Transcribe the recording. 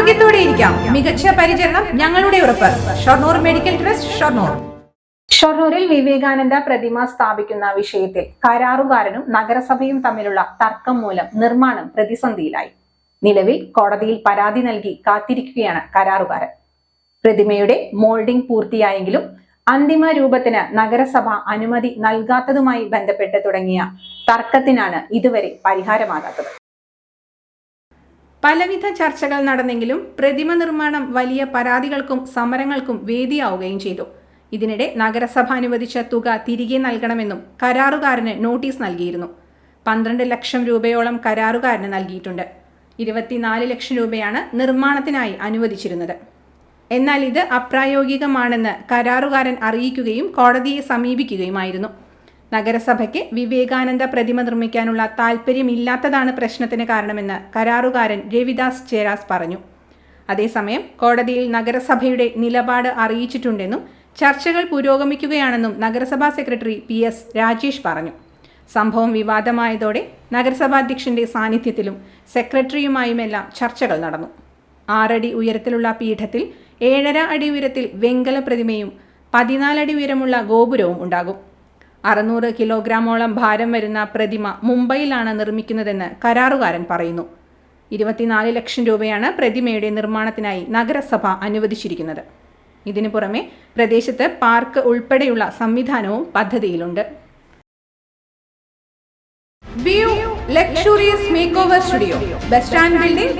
ആരോഗ്യത്തോടെ ഇരിക്കാം. മികച്ച പരിചരണം ഞങ്ങളുടെ ഉറപ്പ്. Shoranur medical trust Shoranur. ഷൊർണൂരിൽ Vivekananda പ്രതിമ സ്ഥാപിക്കുന്ന വിഷയത്തിൽ കരാറുകാരനും നഗരസഭയും തമ്മിലുള്ള തർക്കം മൂലം നിർമ്മാണം പ്രതിസന്ധിയിലായി. നിലവിൽ കോടതിയിൽ പരാതി നൽകി കാത്തിരിക്കുകയാണ് കരാറുകാരൻ. പ്രതിമയുടെ മോൾഡിംഗ് പൂർത്തിയായെങ്കിലും അന്തിമ രൂപത്തിന് നഗരസഭ അനുമതി നൽകാത്തതുമായി ബന്ധപ്പെട്ട് തുടങ്ങിയ തർക്കത്തിനാണ് ഇതുവരെ പരിഹാരമാകാത്തത്. പലവിധ ചർച്ചകൾ നടന്നെങ്കിലും പ്രതിമ നിർമ്മാണം വലിയ പരാതികൾക്കും സമരങ്ങൾക്കും വേദിയാവുകയും ചെയ്തു. ഇതിനിടെ നഗരസഭ അനുവദിച്ച തുക തിരികെ നൽകണമെന്നും കരാറുകാരന് നോട്ടീസ് നൽകിയിരുന്നു. പന്ത്രണ്ട് ലക്ഷം രൂപയോളം കരാറുകാരന് നൽകിയിട്ടുണ്ട്. ഇരുപത്തിനാല് ലക്ഷം രൂപയാണ് നിർമ്മാണത്തിനായി അനുവദിച്ചിരുന്നത്. എന്നാൽ ഇത് അപ്രായോഗികമാണെന്ന് കരാറുകാരൻ അറിയിക്കുകയും കോടതിയെ സമീപിക്കുകയുമായിരുന്നു. നഗരസഭയ്ക്ക് വിവേകാനന്ദ പ്രതിമ നിർമ്മിക്കാനുള്ള താൽപ്പര്യമില്ലാത്തതാണ് പ്രശ്നത്തിന് കാരണമെന്ന് കരാറുകാരൻ രവിദാസ് ചേരാസ് പറഞ്ഞു. അതേസമയം കോടതിയിൽ നഗരസഭയുടെ നിലപാട് അറിയിച്ചിട്ടുണ്ടെന്നും ചർച്ചകൾ പുരോഗമിക്കുകയാണെന്നും നഗരസഭാ സെക്രട്ടറി പി എസ് രാജേഷ് പറഞ്ഞു. സംഭവം വിവാദമായതോടെ നഗരസഭാധ്യക്ഷന്റെ സാന്നിധ്യത്തിലും സെക്രട്ടറിയുമായുമെല്ലാം ചർച്ചകൾ നടന്നു. ആറടി ഉയരത്തിലുള്ള പീഠത്തിൽ ഏഴര അടി ഉയരത്തിൽ വെങ്കല പ്രതിമയും പതിനാലടി ഉയരമുള്ള ഗോപുരവും ഉണ്ടാകും. അറുന്നൂറ് കിലോഗ്രാമോളം ഭാരം വരുന്ന പ്രതിമ മുംബൈയിലാണ് നിർമ്മിക്കുന്നതെന്ന് കരാറുകാരൻ പറയുന്നു. ഇരുപത്തിനാല് ലക്ഷം രൂപയാണ് പ്രതിമയുടെ നിർമ്മാണത്തിനായി നഗരസഭ അനുവദിച്ചിരിക്കുന്നത്. ഇതിനു പുറമെ പ്രദേശത്ത് പാർക്ക് ഉൾപ്പെടെയുള്ള സംവിധാനവും പദ്ധതിയിലുണ്ട്. Studio bus stand building